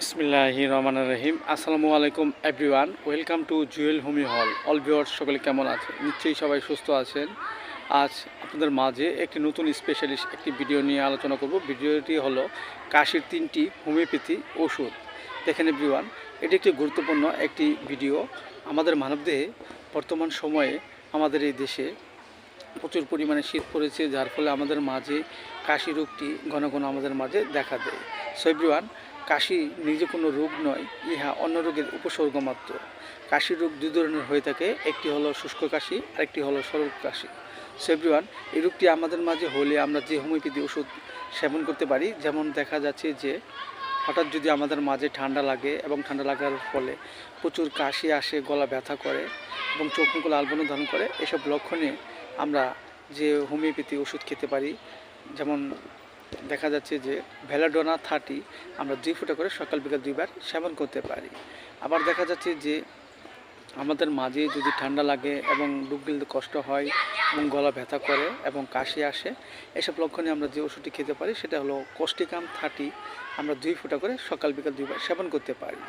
বিসমিল্লাহি রহমান রহিম। আসসালামু আলাইকুম এভরিওয়ান ওয়েলকাম টু জুয়েল হোমি হল অল ভিওয়ার্স সকলে কেমন আছে নিশ্চয়ই সবাই সুস্থ আছেন। আজ আপনাদের মাঝে একটি নতুন স্পেশালিস্ট একটি ভিডিও নিয়ে আলোচনা করব। ভিডিওটি হলো কাশির তিনটি হোমিওপ্যাথি ওষুধ। দেখেন এভরিওয়ান এটি একটি গুরুত্বপূর্ণ একটি ভিডিও আমাদের মানবদেহে বর্তমান সময়ে আমাদের এই দেশে প্রচুর পরিমাণে শীত পড়েছে, যার ফলে আমাদের মাঝে কাশি রোগটি ঘন ঘন আমাদের মাঝে দেখা দেয়। সো এভরিওয়ান কাশি নিজে কোনো রোগ নয়, ইহা অন্য রোগের উপসর্গ মাত্র কাশি রোগ দুই ধরনের হয়ে থাকে, একটি হলো শুষ্ক কাশি, আরেকটি হলো সরল কাশি। সো এভরিওয়ান এই রোগটি আমাদের মাঝে হলে আমরা যে হোমিওপ্যাথি ওষুধ সেবন করতে পারি, যেমন দেখা যাচ্ছে যে হঠাৎ যদি আমাদের মাঝে ঠান্ডা লাগে এবং ঠান্ডা লাগার ফলে প্রচুর কাশি আসে, গলা ব্যথা করে এবং চোখ মুখ লালবন ধারণ করে, এসব লক্ষণে আমরা যে হোমিওপ্যাথি ওষুধ খেতে পারি, যেমন দেখা যাচ্ছে যে ভ্যালাডোনা থার্টি আমরা দুই ফুটা করে সকাল বিকাল দুইবার সেবন করতে পারি। আবার দেখা যাচ্ছে যে আমাদের মাঝে যদি ঠান্ডা লাগে এবং গিলতে কষ্ট হয় এবং গলা ব্যথা করে এবং কাশি আসে, এসব লক্ষণে আমরা যে ওষুধটি খেতে পারি সেটা হলো কোষ্টিকাম থার্টি আমরা দুই ফুটা করে সকাল বিকাল দুইবার সেবন করতে পারি।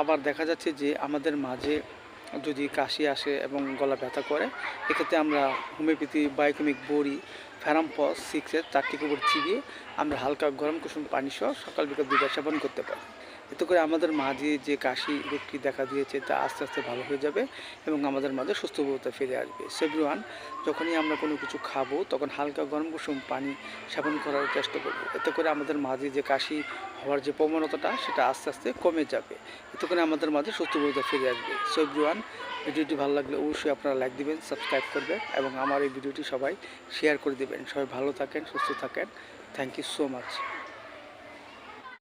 আবার দেখা যাচ্ছে যে আমাদের মাঝে যদি কাশি আসে এবং গলা ব্যথা করে, এক্ষেত্রে আমরা হোমিওপ্যাথি, বায়োকেমিক বড়ি ফ্যারামপস সিক্সের চারটি কুকুর চিবিয়ে আমরা হালকা গরম কুসুম পানি সহ সকাল বিকাল দুইবার সেবন করতে পারি। এতে করে আমাদের মাঝে যে কাশি রোগটি দেখা দিয়েছে তা আস্তে আস্তে ভালো হয়ে যাবে এবং আমাদের মাঝে সুস্থবোধতা ফিরে আসবে। সেভরিওয়ান যখনই আমরা কোনো কিছু খাব, তখন হালকা গরম কুসুম পানি সেবন করার চেষ্টা করব। এতে করে আমাদের মাঝে যে কাশি হওয়ার যে প্রবণতাটা, সেটা আস্তে আস্তে কমে যাবে। এতে করে আমাদের মাঝে সুস্থবোধতা ফিরে আসবে। সেভরিওয়ান ভিডিওটি ভালো লাগলে অবশ্যই আপনারা লাইক দিবেন সাবস্ক্রাইব করবেন এবং আমার এই ভিডিওটি সবাই শেয়ার করে দিবেন। সবাই ভালো থাকেন সুস্থ থাকেন। Thank you so much